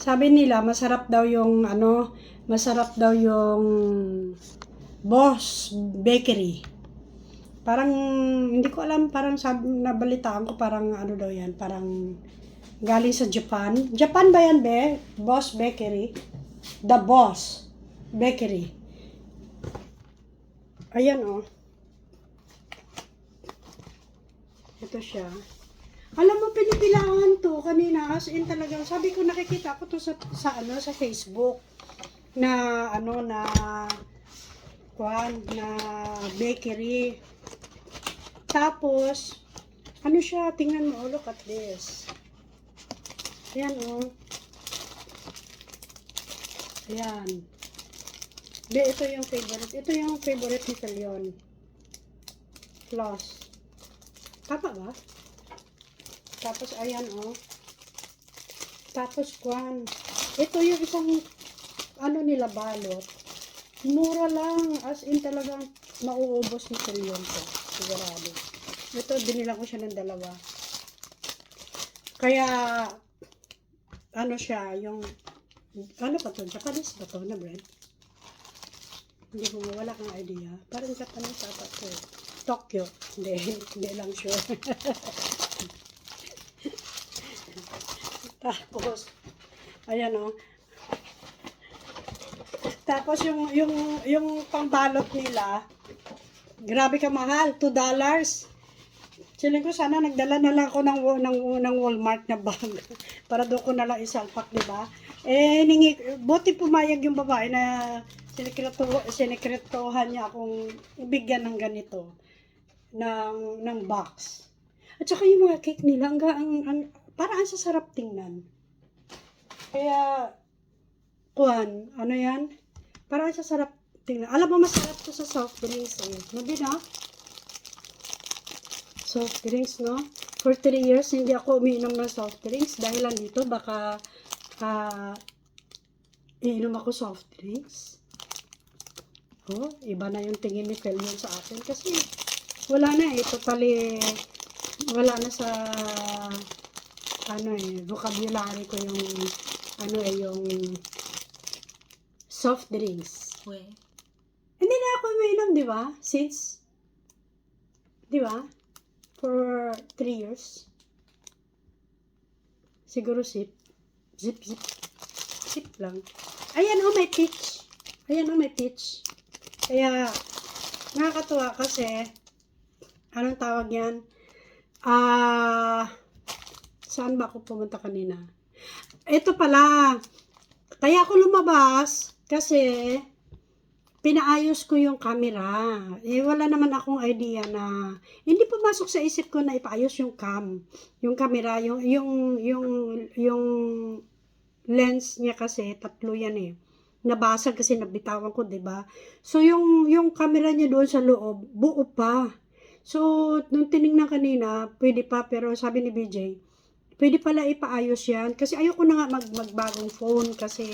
Sabi nila, masarap daw yung ano, masarap daw yung Boss Bakery. Parang, hindi ko alam, parang sabi, nabalitaan ko, parang ano daw yan, parang galing sa Japan. Japan ba yan, be? Boss Bakery? The Boss Bakery. Ayan, oh. Ito siya. Alam mo, pinipilahan to kanina. As in talagang, sabi ko nakikita ko to sa, sa ano, sa Facebook. Na, ano, na, kwan, na bakery. Tapos, ano siya, tingnan mo, oh, look at this. Ayan, oh. Ayan. Be, ito yung favorite. Ito yung favorite ni Leon. Plus. Tama ba? Tapos, ayan, oh. Tapos, kwan. Ito yung isang, ano nila, balot. Mura lang. As in, talagang mauubos ni Leon to. Sigurado. Ito, binila ko siya ng dalawa. Kaya, ano siya, yung, ano pa to? Japanese ba to na bread? Hindi mo wala kang idea. Parang Japanese ata to. eh. Tokyo. Hindi, hindi lang sure. Tapos, ayan o. Tapos yung, yung, yung pangbalot nila, grabe ka mahal, 2 dollars. Siling ko sana nagdala na lang ako ng, ng, ng Walmart na bag para doon ko na lang isalpak, di ba? Eh, ningi, buti pumayag yung babae na sinikreto, sinikretohan niya akong ibigyan ng ganito, ng, ng box. At saka yung mga cake nila, ang, ang, ang parang ang sasarap tingnan. Kaya, kuhan, ano yan? Parang ang sasarap tingnan. Alam mo, masarap to sa soft drinks eh. Nabi na? Soft drinks, no? For 3 years, hindi ako umiinom ng soft drinks dahil lang dito, baka ah iinom ako soft drinks. Oh, iba na yung tingin ni Felion sa akin kasi wala na eh, totally wala na sa ano eh, vocabulary ko yung ano eh, yung soft drinks. We. Hindi na ako umiinom, di ba? Since, di ba? For three years. Siguro sip. Zip, zip. Sip lang. Ayan oh, may peach. Ayan oh, may peach. Kaya, nakakatuwa kasi, anong tawag yan? Ah, saan ba ako pumunta kanina? Ito pala, kaya ako lumabas kasi pinaayos ko yung camera. Eh, wala naman akong idea na, hindi pumasok sa isip ko na ipaayos yung cam. Yung camera, yung, yung, yung, yung lens niya kasi, tatlo yan eh. Nabasag kasi nabitawan ko, ba? So yung yung camera niya doon sa loob, buo pa. So nung tiningnan kanina, pwede pa pero sabi ni BJ, pwede pala ipaayos 'yan kasi ayoko na nga mag magbagong phone kasi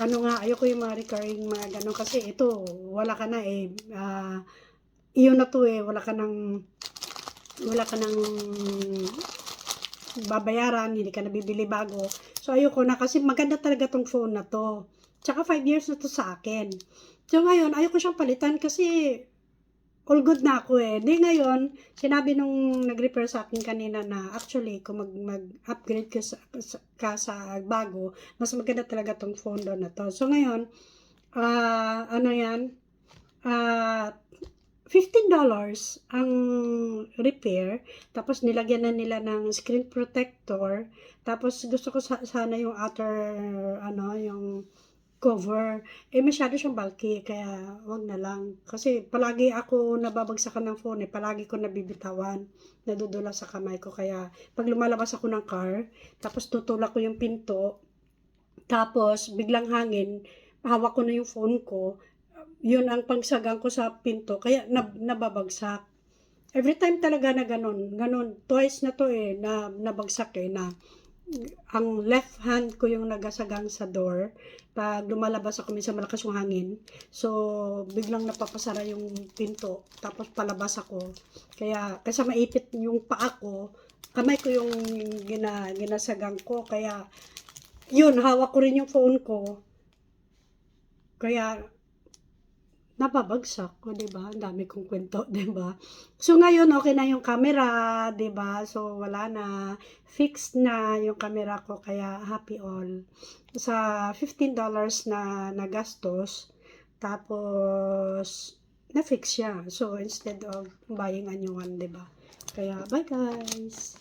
ano nga, ayoko yung mga recurring mga ganun kasi ito, wala ka na eh. ah iyon na to eh, wala ka nang wala ka nang babayaran, hindi ka nabibili bago. So, ayoko na kasi maganda talaga tong phone na to. Tsaka 5 years na to sa akin. So, ngayon, ayoko siyang palitan kasi all good na ako eh. Di ngayon, sinabi nung nag-repair sa akin kanina na actually, kung mag, mag-upgrade ka sa, ka sa bago, mas maganda talaga tong doon na to. So, ngayon, ah ano yan? Ah, $15 ang repair. Tapos nilagyan na nila ng screen protector. Tapos gusto ko sa- sana yung outer, ano, yung cover. Eh, masyado siyang bulky, kaya wag na lang. Kasi palagi ako nababagsakan ng phone, eh. Palagi ko nabibitawan. Nadudula sa kamay ko. Kaya pag lumalabas ako ng car, tapos tutulak ko yung pinto, tapos biglang hangin, hawak ko na yung phone ko, yun ang pangsagang ko sa pinto, kaya nab- nababagsak. Every time talaga na ganun, ganun, twice na to eh, na nabagsak eh, na ang left hand ko yung nagasagang sa door, pag lumalabas ako, minsan malakas yung hangin, so biglang napapasara yung pinto, tapos palabas ako. Kaya, kasi maipit yung paa ko, kamay ko yung gina, ginasagang ko, kaya yun, hawak ko rin yung phone ko. Kaya, napabagsak ko, di ba? Ang dami kong kwento, di ba? So, ngayon, okay na yung camera, di ba? So, wala na. Fixed na yung camera ko, kaya happy all. Sa $15 na nagastos, tapos, na-fix siya. So, instead of buying a new one, di ba? Kaya, bye guys!